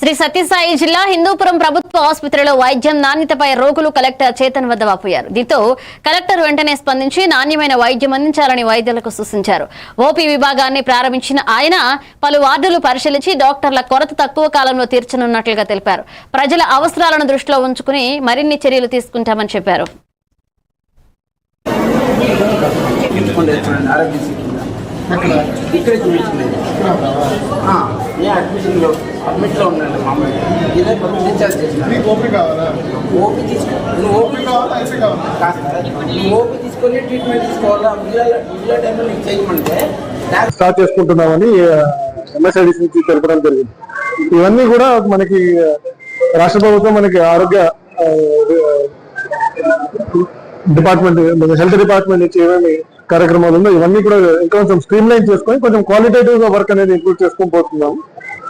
శ్రీ సత్యసాయి జిల్లా హిందూపురం ప్రభుత్వ ఆసుపత్రిలో వైద్యం నాణ్యతపై రోగులు కలెక్టర్ చేతన్ వద్ద వాపోయారు. దీంతో కలెక్టర్ వెంటనే స్పందించి నాణ్యమైన వైద్యం అందించాలని వైద్యులకు సూచించారు. ఓపీ విభాగాన్ని ప్రారంభించిన ఆయన పలు వార్డులు పరిశీలించి డాక్టర్ల కొరత తక్కువ కాలంలో తీర్చనున్నట్లుగా తెలిపారు. ప్రజల అవసరాలను దృష్టిలో ఉంచుకుని మరిన్ని చర్యలు తీసుకుంటామని చెప్పారు. చూసుకోండి చూడండి ఆరోగ్యశ్రీ కింద ఇక్కడే చూపించింది ఆ, ఏ అడ్మిషన్లో అడ్మిట్లో ఉండండి మామూలు ఇదే కొంచెం డిశ్చార్జ్ చేసిన నీకు ఓపిక కావాలా? ఓపీ తీసుకో నువ్వు ఓపీ ఓపిక కావాలా? ఐసీ కావాలా? కాస్త నువ్వు ఓపీ తీసుకొని ట్రీట్మెంట్ తీసుకోవాలా? మిగిలిన మిగిలిన టైంలో నీకు చేయమంటే డాక్టర్ స్టార్ట్ చేసుకుంటున్నామని ఎంఎస్ఐడిసి నుంచి తెలపడం జరిగింది. ఇవన్నీ కూడా మనకి రాష్ట్ర ప్రభుత్వం మనకి ఆరోగ్య డిపార్ట్మెంట్ హెల్త్ డిపార్ట్మెంట్ నుంచి ఏమేమి కార్యక్రమాలు ఉన్నాయి. ఇవన్నీ కూడా ఇంకా కొంచెం స్ట్రీమ్ లైన్ చేసుకొని కొంచెం క్వాలిటేటివ్గా వర్క్ అనేది ఇంప్రూవ్ చేసుకొని పోతున్నాం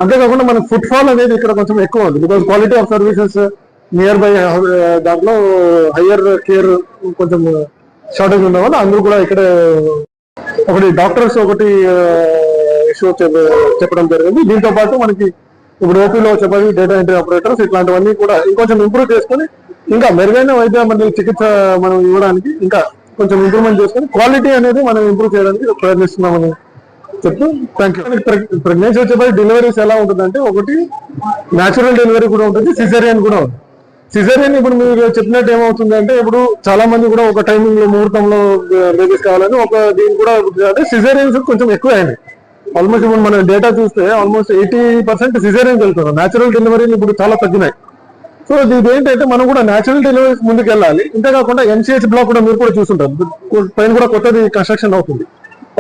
అంతేకాకుండా మన ఫుట్ ఫాల్ అనేది ఇక్కడ కొంచెం ఎక్కువ ఉంది. Because quality of services nearby దాంట్లో హయ్యర్ కేర్ కొంచెం షార్టేజ్ ఉన్న వల్ల అందరూ కూడా ఇక్కడ ఒకటి డాక్టర్స్ ఒకటి ఇష్యూ చెప్పడం జరిగింది. దీంతో పాటు మనకి ఇప్పుడు ఓపీలో చెప్పాలి డేటా ఎంట్రీ ఆపరేటర్స్ ఇట్లాంటివన్నీ కూడా ఇంకొంచెం ఇంప్రూవ్ చేసుకొని ఇంకా మెరుగైన వైద్య మన చికిత్స మనం ఇవ్వడానికి ఇంకా కొంచెం ఇంప్రూవ్మెంట్ చేసుకొని క్వాలిటీ అనేది మనం ఇంప్రూవ్ చేయడానికి ప్రయత్నిస్తున్నామని చెప్తూ థ్యాంక్ యూ ప్రెగ్నెన్సీ వచ్చేపటి డెలివరీస్ ఎలా ఉంటుందంటే ఒకటి న్యాచురల్ డెలివరీ కూడా ఉంటుంది సిజేరియన్ కూడా ఉంటుంది సిజేరియన్ ఇప్పుడు మీరు చెప్పినట్టు ఏమవుతుంది అంటే ఇప్పుడు చాలా మంది కూడా ఒక టైమింగ్లో ముహూర్తంలో బేబీస్ కావాలని ఒక దీని కూడా అంటే సిజేరియన్స్ కొంచెం ఎక్కువ అయింది ఆల్మోస్ట్ ఇప్పుడు మనం డేటా చూస్తే ఆల్మోస్ట్ ఎయిటీ పర్సెంట్ సిజరియన్ వెళ్తున్నారు. న్యాచురల్ డెలివరీలు ఇప్పుడు చాలా తగ్గినాయి. సో ఇది ఏంటంటే మనం కూడా న్యాచురల్ డెలివరీకి ముందుకు వెళ్ళాలి ఇంతేకాకుండా ఎన్సీహెచ్ బ్లాక్ కూడా మీరు కూడా చూస్తుంటారు పైన కూడా కొత్తది కన్స్ట్రక్షన్ అవుతుంది.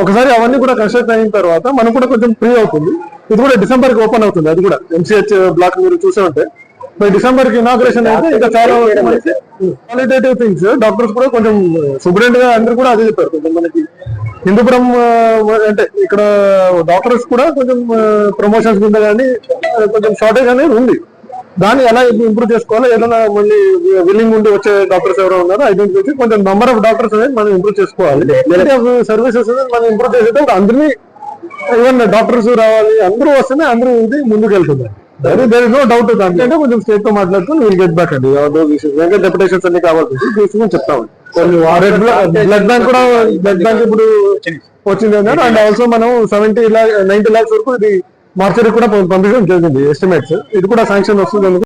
ఒకసారి అవన్నీ కూడా కన్స్ట్రక్ట్ అయిన తర్వాత మనం కూడా కొంచెం ఫ్రీ అవుతుంది. ఇది కూడా డిసెంబర్కి ఓపెన్ అవుతుంది అది కూడా. ఎంసీహెచ్ బ్లాక్ మీరు చూసే ఉంటే బై డిసెంబర్కి ఇనాగ్రేషన్ అయితే ఇంకా చాలా క్వాలిటేటివ్ థింగ్స్ డాక్టర్స్ కూడా కొంచెం సుబ్రెంట్గా అందరూ కూడా అదే చెప్పారు. కొంచెం మనకి హిందూపురం అంటే ఇక్కడ డాక్టర్స్ కూడా కొంచెం ప్రమోషన్స్ కింద కానీ కొంచెం షార్టేజ్ అనేది ఉంది. దాన్ని ఎలా ఇంప్రూవ్ చేసుకోవాలో ఏదైనా మళ్ళీ విల్లింగ్ ఉండి వచ్చే డాక్టర్స్ ఎవరో ఉన్నారో ఐడెంటిఫై చేసి కొంచెం నంబర్ ఆఫ్ డాక్టర్స్ అనేది మనం ఇంప్రూవ్ చేసుకోవాలి. సర్వీసెస్ మనం ఇంప్రూవ్ చేసేటప్పుడు అందరినీ ఈవెన్ డాక్టర్స్ రావాలి అందరూ వస్తేనే అందరూ ఇది ముందుకు వెళ్తుంది దేర్ ఇస్ నో డౌట్ దాంట్లో. అంటే కొంచెం స్టేట్తో మాట్లాడుకుని వీల్ గెట్ బ్యాక్ అండి. దోస్ ఇష్యూస్ ఇంకా డెప్యుటేషన్స్ అన్ని కావాల్సి తీసుకుని చెప్తాం కొన్ని బ్లడ్ బ్యాంక్ కూడా బ్లడ్ బ్యాంక్ ఇప్పుడు వచ్చింది. అన్నారు. అండ్ ఆల్సో మనం సెవెంటీ నైన్టీ లాక్స్ వరకు ఇది మార్చరీ కూడా పంపించడం జరిగింది ఎస్టిమేట్స్ ఇది కూడా శాంక్షన్ వస్తుంది